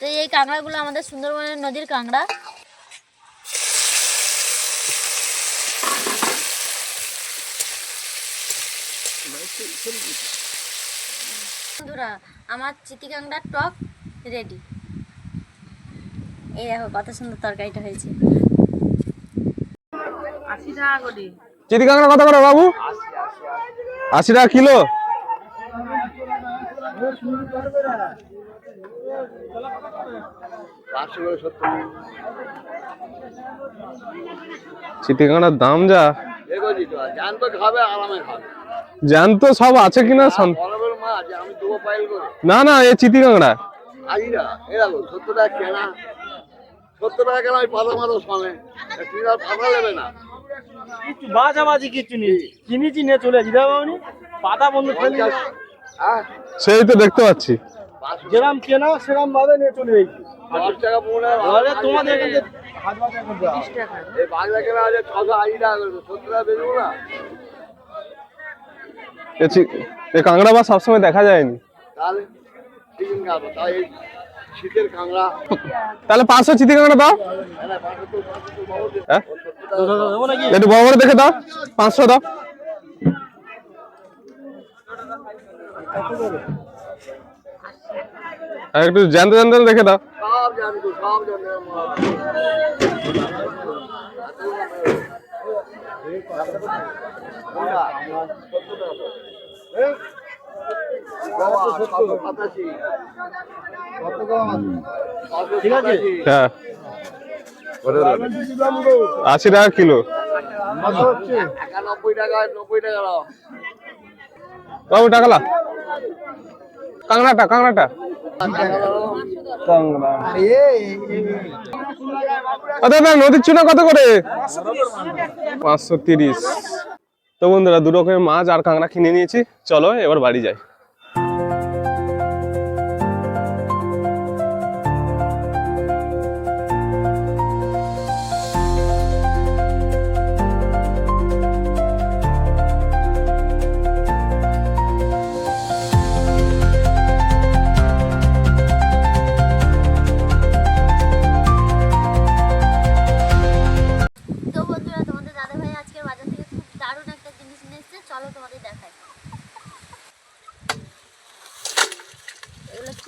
তো এই কাঁকড়াগুলো আমাদের সুন্দরবনের নদীর কাঁকড়া। বন্ধুরা, আমার চিতি কাঁকড়ার টক রেডি এই দেখো কত সুন্দর তরকারিটা হয়েছে। চিতি কাঁকড়া কত করে বাবু? আশি টাকা কিলো? চিতি কাঁকড়ার দাম যা। এগোজি তো সব আছে কিনা না না এ চিতি কাঁকড়া সত্তর টাকা কেনা সত্তর টাকা কেনা পাতা মারো নেবে না বাজাবাজি নেই কিনেছি নিয়ে চলে পাতা বন্ধ সেই তো দেখতে পাচ্ছি। যেরাম কেনা সেরাম ভাবে নিয়ে চলে যাই তোমাদের কাঁকড়া বা সবসময় দেখা যায়নি? তাহলে পাঁচশো চিতি কাঁকড়া দাও। হ্যাঁ? একটু বড় বড় দেখে দাও। পাঁচশো দাও। একটু জ্যান্ত জ্যান্ত দেখে দাও। সব জানি তো সব জানি ঠিক আছে? হ্যাঁ। আশি টাকা কিলো। একানব্বই টাকা নব্বই টাকা দাও। বাবু কাংড়াটা দাদা নদীর কত করে? পাঁচশো তিরিশ। মাছ আর কাঁকড়া কিনে নিয়েছি। চলো, এবার বাড়ি যাই।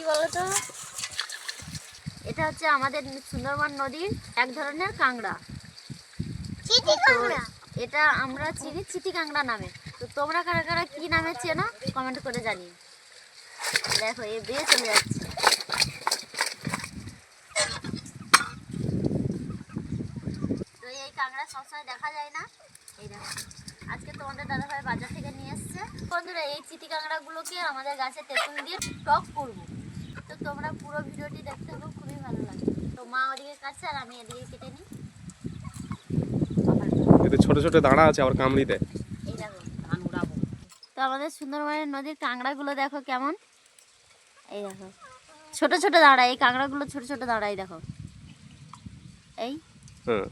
কি বলো তো এটা হচ্ছে আমাদের সুন্দরবন নদীর এক ধরনের কাঁকড়া। এটা আমরা চিনি চিটি কাঁকড়া নামে। তো তোমরা কারা কারা কি নামে চেনো কমেন্ট করে জানি দেখো এ বেয়ে চলে যাচ্ছে। তো এই সবসময় দেখা যায় না। এই দেখো আজকে তোমাদের দাদাভাই বাজার থেকে নিয়ে এসছে। বন্ধুরা এই চিটি আমাদের গাছে তেঁতুল দিয়ে টক করব। তোমরা পুরো ভিডিওটি দেখতে হবে খুবই ভালো লাগবে। তো মা ওদিকে কাটছে আর আমি এদিকে কেটে নিই। এতে ছোট ছোট দাঁড়া আছে আবার কামড়ি দেয় এই দেখো তো আমাদের সুন্দরবনের নদীর কাঁকড়াগুলো দেখো কেমন। এই দেখো ছোট ছোট দাঁড়া এই কাঁকড়াগুলো ছোট ছোট দাঁড়াই দেখো। এই হ্যাঁ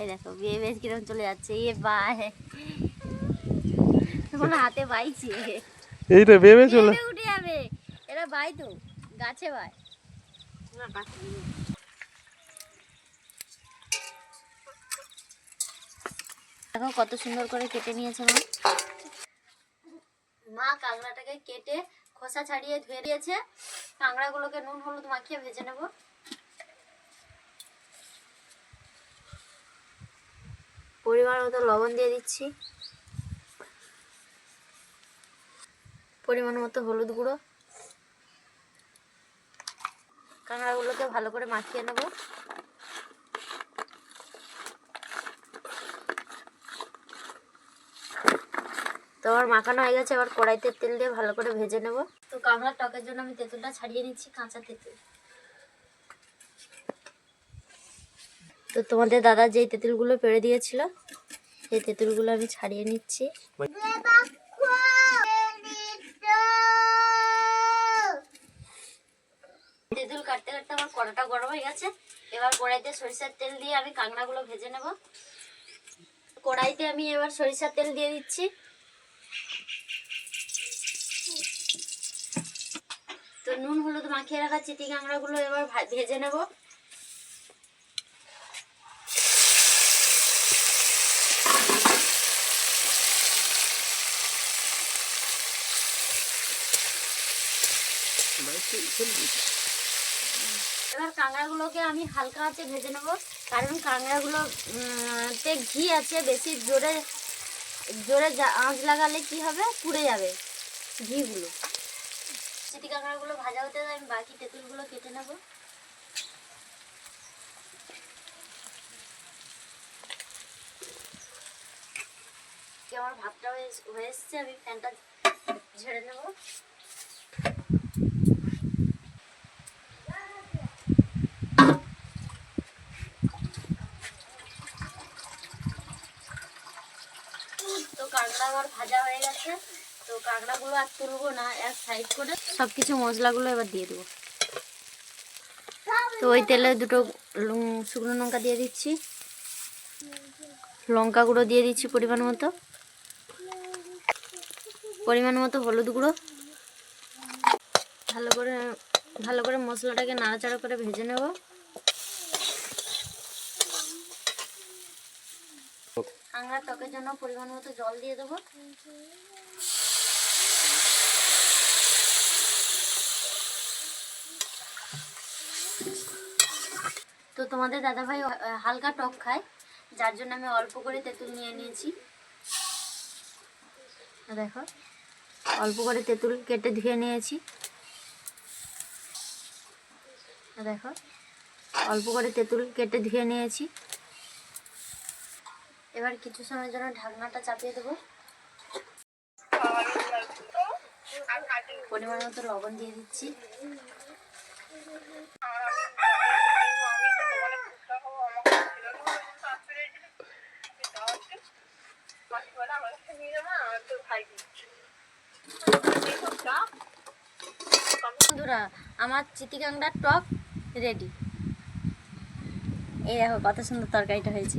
এই দেখো বিয়ে বেশ কীরকম চলে যাচ্ছে এ বাই। কোনো হাতে বাইছে। এইটা ভেবে চলে উঠে যাবে এরা বাই তো। গাছে বাই। দেখো কত সুন্দর করে কেটে নিয়েছে মা। মা কাঁকড়াটাকে কেটে খোসা ছাড়িয়ে ধুয়ে দিয়েছে। কাঁকড়াগুলোকে নুন হলুদ মাখিয়ে ভেজে নেব। পরিমাণ মতো লবণ দিয়ে দিচ্ছি। পরিমাণ মতো হলুদ গুঁড়ো। কাঁকড়াগুলোকে ভালো করে মাখিয়ে নেব। তো আমার মাখানো হয়ে গেছে, এবার কড়াইতে তেল দিয়ে ভালো করে ভেজে নেব। তো কাঁকড়ার টকের জন্য আমি তেঁতুলটা ছাড়িয়ে নিচ্ছি, কাঁচা তেঁতুল। তো তোমাদের দাদা যেই তেঁতুলগুলো পেড়ে দিয়েছিল, সেই তেঁতুলগুলো আমি ছাড়িয়ে নিচ্ছি। তেঁতুল কাটতে কাটতে আমার কড়াটা গরম হয়ে গেছে। এবার কড়াইতে সরিষার তেল দিয়ে আমি কাঁকড়াগুলো ভেজে নেব। কড়াইতে আমি এবার সরিষার তেল দিয়ে দিচ্ছি। তো নুন, হলুদ মাখিয়ে রাখা চিটি কাঁকড়াগুলো এবার ভেজে নেব। এবার কাঁকড়াগুলোকে আমি হালকা আঁচে ভেজে নেব। কারণ কাঁকড়াগুলো উম, ঘি আছে বেশি জোরে জোরে আঁচ লাগালে কি হবে? পুড়ে যাবে ঘিগুলো। চিটি কাঁকড়াগুলো ভাজা হতে আমি বাকি তেঁতুলগুলো কেটে নেব। আমার ভাতটা হয়ে এসছে আমি ফ্যানটা ঝেড়ে নেব তো কাঁকড়া আমার ভাজা হয়ে গেছে তুলবো না, এক করে সব কিছু মশলাগুলো এবার দিয়ে দেবো। তো ওই তেলে দুটো শুকনো লঙ্কা দিয়ে দিচ্ছি। লঙ্কা গুঁড়ো দিয়ে দিচ্ছি পরিমাণ মতো। পরিমাণ মতো হলুদ গুঁড়ো। ভালো করে ভালো করে মশলাটাকে নাড়াচাড়া করে ভেজে নেব। কাঁকড়া টকের জন্য পরিমাণ মতো জল দিয়ে দেবো। তো তোমাদের দাদাভাই হালকা টক খায়, যার জন্য আমি অল্প করে তেঁতুল নিয়ে নিয়েছি। দেখো, অল্প করে তেঁতুল কেটে ধুয়ে নিয়েছি। দেখো, অল্প করে তেঁতুল কেটে ধুয়ে নিয়েছি। এবার কিছু সময়ের জন্য ঢাকনাটা চাপিয়ে দেবো। পরিমাণ মতো লবণ দিয়ে দিচ্ছি। বন্ধুরা আমার চিটিকাংড়ার টক রেডি। এই দেখো কত সুন্দর তরকারিটা হয়েছে।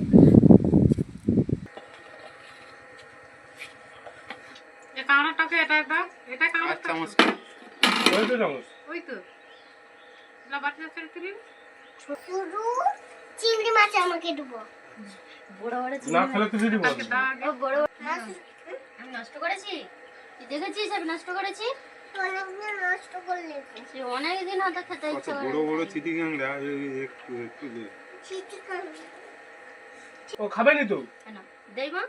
কাঁকড়াটাকে এটা এটা এটা কাঁকড়া ওই তো চামচ। ওই তো। লাবাটি আছে তুমি শুধু চিংড়ি মাছ আমাকে দেবো। বড় বড় না খেলে তো দিদি ও বড় বড় আমি নষ্ট করেছি? তুই দেখেছিস আমি নষ্ট করেছি? অনেকদিন খেতে ইচ্ছে করে বড় বড় একটু। ও খাবে নি তো? কেন? দেই মা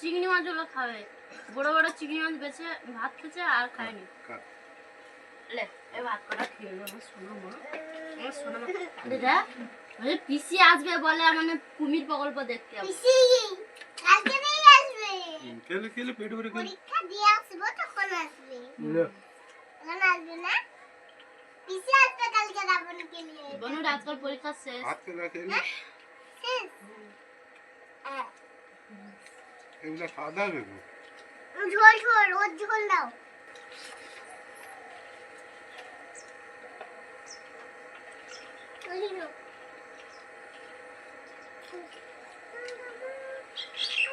চিংড়ি মাছগুলো খাবে। বড় বড় চিংড়ি মাছ বেছে ভাত খেছে আর খায়নি। লে এই ভাত কটা খেয়ে নে, শোনো মা। শোনো মা। দিদা ওই পিসি আসবে বলে মানে কুমির প্রকল্প দেখতে পিসি আসবে পেট ভরে পরীক্ষা দিয়ে আসব। বনুর আজকাল পরীক্ষা শেষ। ভাত খেলা খেলে হ্যাঁ। এগুলো খাওয়া দাওয়া ঝোল ঝোল ওর ঝোল দাও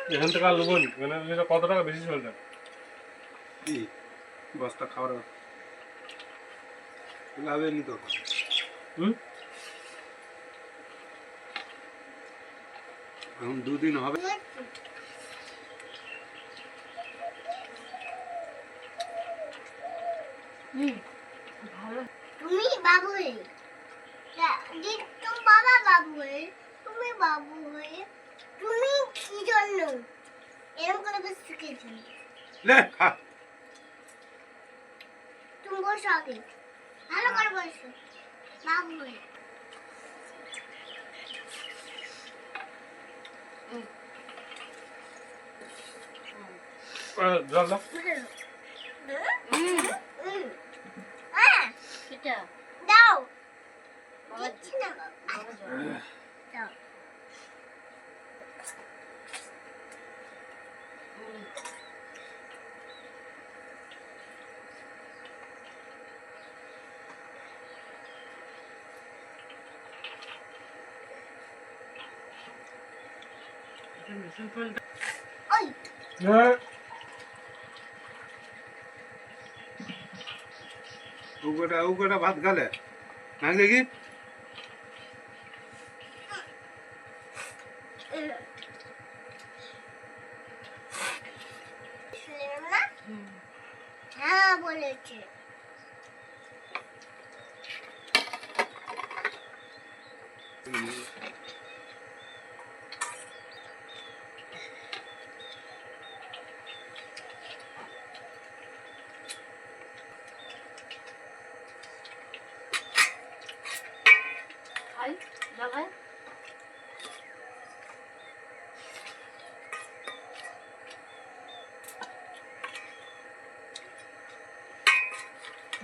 এখান থেকে আর নেব নি এখানে নিলে কত টাকা বেশি চলবে কি? বস্তা খাওয়ার লাভে তো হুম? এখন দুদিন হবে। তুমি বাবু হয়ে তুমি বাবা বাবু হয়ে তুমি বাবু হয়ে তুমি কি জন্য? এরকম করে বসে শিখেছি। লে খা তুমি বসো আগে ভালো করে বসো বাবু হয়ে আহ, জল দাও হুম। হ্যাঁ সেটা দাও বাবা দিচ্ছি না বাবা জল দাও ওই হ্যাঁ উগোটা উগোটা ভাত খালে না? দেখি হ্যাঁ বলেছে।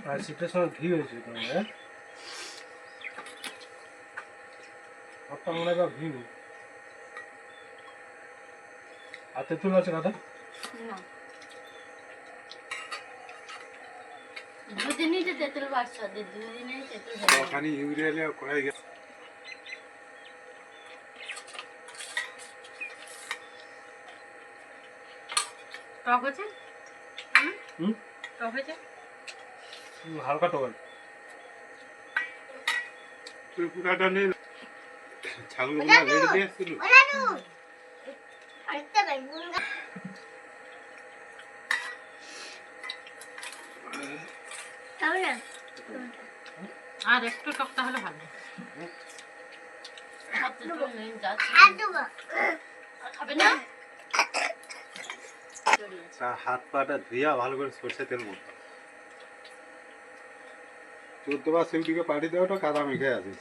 আর শীতের সময় ঘি হয়েছে তোমার হ্যাঁ? ভাতটা মনে হয় ঘি আর তেঁতুল আছে কথা না। দুদিনই যে তেঁতুল বাচ্চা দুদিনেই তেঁতুল ওখানে ইউরিয়া নিয়ে গেছে। টক হয়েছে হুম? টক হয়েছে হুম, হালকা টক আছে। তুই পুরাটা নেই ছাগলগুলো রেডি দিয়ে আসছিল। আর একটু টক তাহলে ভালো। হাত পাটা ধুইয়া ভালো করে সর্ষে তেল মতো চোদ্দ বার সেউটিকে পাঠিয়ে দেওয়াটা কাদা মেখে আছে